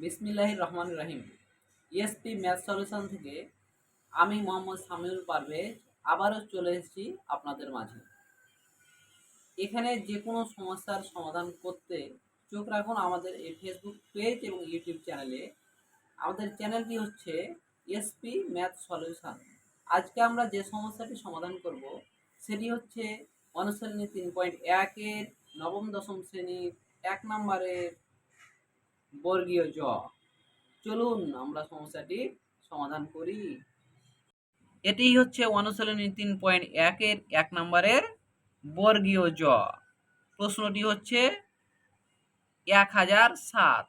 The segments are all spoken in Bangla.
বিসমিল্লাহির রহমান রাহিম। ইএসপি ম্যাথ সলিউশন থেকে আমি মোহাম্মদ সামিউল পারভেজ আবারও চলে এসেছি আপনাদের মাঝে। এখানে যে কোনো সমস্যার সমাধান করতে চোখ রাখুন আমাদের এই ফেসবুক পেজ এবং ইউটিউব চ্যানেলে আমাদের চ্যানেলটি হচ্ছে এসপি ম্যাথ সলিউশন আজকে আমরা যে সমস্যাটি সমাধান করব, সেটি হচ্ছে অনুশ্রেণী তিন পয়েন্ট একের নবম দশম শ্রেণির এক নম্বরের বর্গীয় জ। চলুন আমরা সমস্যাটি সমাধান করি। এটি হচ্ছে অনুশীলনী তিন পয়েন্ট একের এক নম্বরের বর্গীয় জ। প্রশ্নটি হচ্ছে এক হাজার সাত।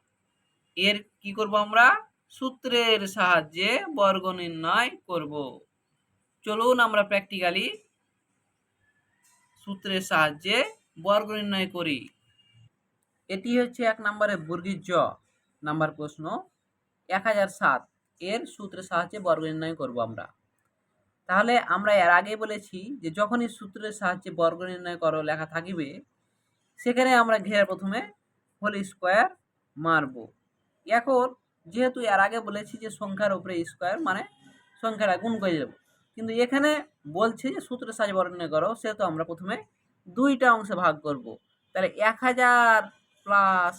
এর কি করব আমরা? সূত্রের সাহায্যে বর্গ নির্ণয় করব। চলুন আমরা প্র্যাকটিক্যালি সূত্রের সাহায্যে বর্গ নির্ণয় করি। এটি হচ্ছে এক নম্বরে বর্গীর জ নাম্বার প্রশ্ন এক হাজার সাত। এর সূত্রের সাহায্যে বর্গ নির্ণয় করব আমরা। তাহলে আমরা এর আগে বলেছি যে যখনই সূত্রের সাহায্যে বর্গ নির্ণয় করো লেখা থাকিবে, সেখানে আমরা ঘের প্রথমে হোল স্কোয়ার মারব। এখন যেহেতু এর আগে বলেছি যে সংখ্যার উপরে স্কোয়ার মানে সংখ্যাটা গুণ করে দেবো, কিন্তু এখানে বলছে যে সূত্রের সাহায্যে বর্গ নির্ণয় করো, সেহেতু আমরা প্রথমে দুইটা অংশে ভাগ করব। তাহলে এক হাজার প্লাস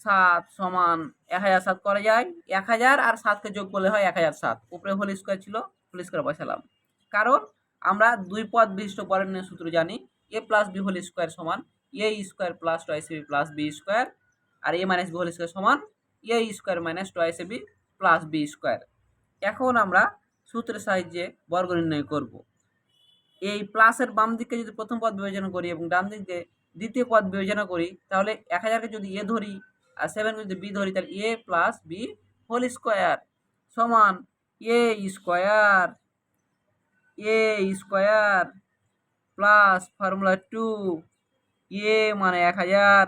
সাত সমান এক হাজার সাত করা যায়। এক হাজার আর সাতকে যোগ করলে হয় এক হাজার সাত। উপরে হোল স্কোয়ার ছিল হোল স্কোয়ার বসালাম। কারণ আমরা দুই পদ বিশিষ্ট পরনীয় সূত্র জানি A plus B whole square সমান A square plus twice B plus B square R A minus B whole square সমান A square minus twice B plus B square এখন আমরা সূত্রের সাহায্যে বর্গ নির্ণয় করব। এই প্লাসের বাম দিকে যদি প্রথম পদ বিবেচনা করি এবং ডান দিকে দ্বিতীয় পদ বিবেচনা করি, তাহলে এক হাজারকে যদি এ ধরি আর সেভেন যদি বি ধরি, তাহলে A plus B whole square সমান A square A square plus formula two A মানে এক হাজার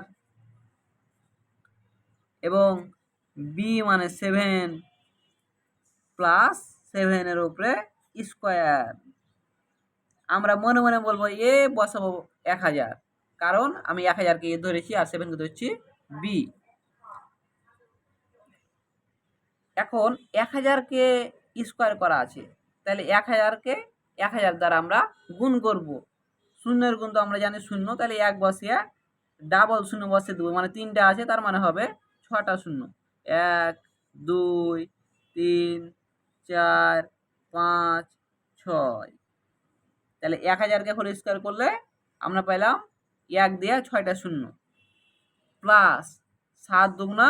এবং বি মানে সেভেন প্লাস সেভেনের উপরে স্কোয়ার আমরা মনে মনে বলব, এ বসাবো এক হাজার। কারণ আমি এক হাজারকে এ ধরেছি আর সেভেনকে ধরছি বি এখন এক হাজারকে স্কোয়ার করা আছে। তাহলে এক হাজারকে এক হাজার দ্বারা আমরা গুণ করব। শূন্যের গুণ তো আমরা জানি শূন্য, তাহলে এক বসিয়ে ডাবল শূন্য বসিয়ে দেবো। মানে তিনটা আছে, তার মানে হবে ছটা শূন্য। এক, দুই, তিন, চার, পাঁচ, ছয়। তাহলে এক হাজারকে হোল স্কোয়ার করলে আমরা পেলাম এক দিয়ে ছয়টা শূন্য। প্লাস সাত দুগুণা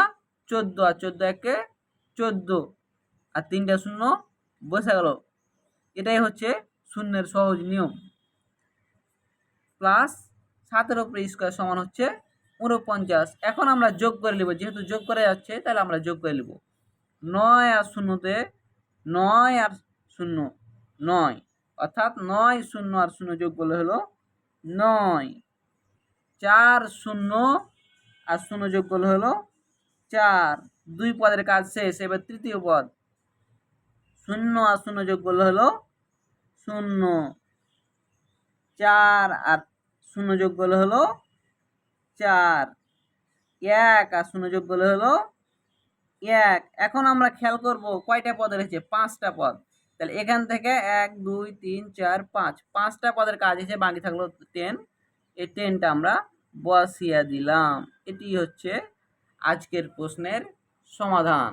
চোদ্দ, আর চোদ্দ একে চোদ্দ, আর তিনটা শূন্য বসে গেল। এটাই হচ্ছে শূন্যের সহজ নিয়ম। প্লাস সাতের উপরে স্কোয়ার সমান হচ্ছে উনপঞ্চাশ এখন আমরা যোগ করে নেব। যেহেতু যোগ করে যাচ্ছে, তাহলে আমরা যোগ করে নেব। নয় আর শূন্যতে নয় আর শূন্য, নয়। অর্থাৎ নয়, শূন্য আর শূন্য যোগ করলে হলো নয়। চার শূন্য। আর শূন্য যোগ করলে হলো চার। দুই পদের কাজ শেষ, এবার তৃতীয় পদ। শূন্য আর শূন্য যোগ করলে হলো শূন্য। চার আর শূন্য যোগ করলে হলো চার। এক আর শূন্য যোগ করলে হলো এক। এখন আমরা খেয়াল করব কয়টা পদ রয়েছে? পাঁচটা পদ। তাহলে এখান থেকে এক, দুই, তিন, চার, পাঁচ। পাঁচটা পদের কাজ এসে বাকি থাকল টেন এই টেনটা আমরা বসিয়ে দিলাম। এটি হচ্ছে আজকের প্রশ্নের সমাধান।